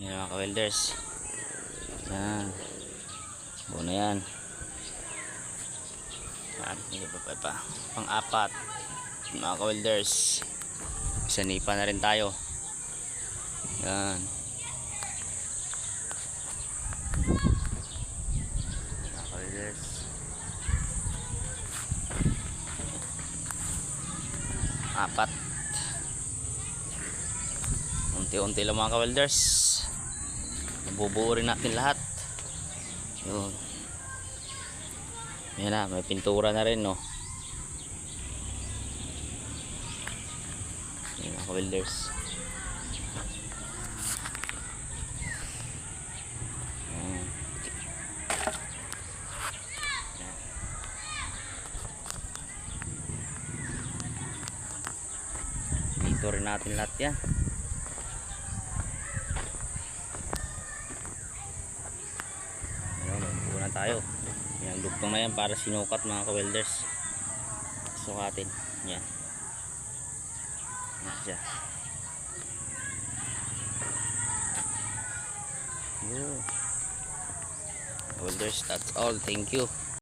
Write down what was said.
Yan mga ka-welders. Yan. Buo na yan. Yan. Hindi pa pa pa. Pang-apat. Mga ka-welders. Sanipa na rin tayo. Yan. Mga ka-welders. Apat. Unti-unti lang mga ka-welders. Nabubuo rin natin lahat. Yun. Yan na, may pintura na rin, no. Yan mga ka-welders. Dito rin natin lahat yan. Tayo. Yan, lugtong na yan para sinukat mga ka-welders. Sukatin. Yan. Yan. Yun. Welders, that's all. Thank you.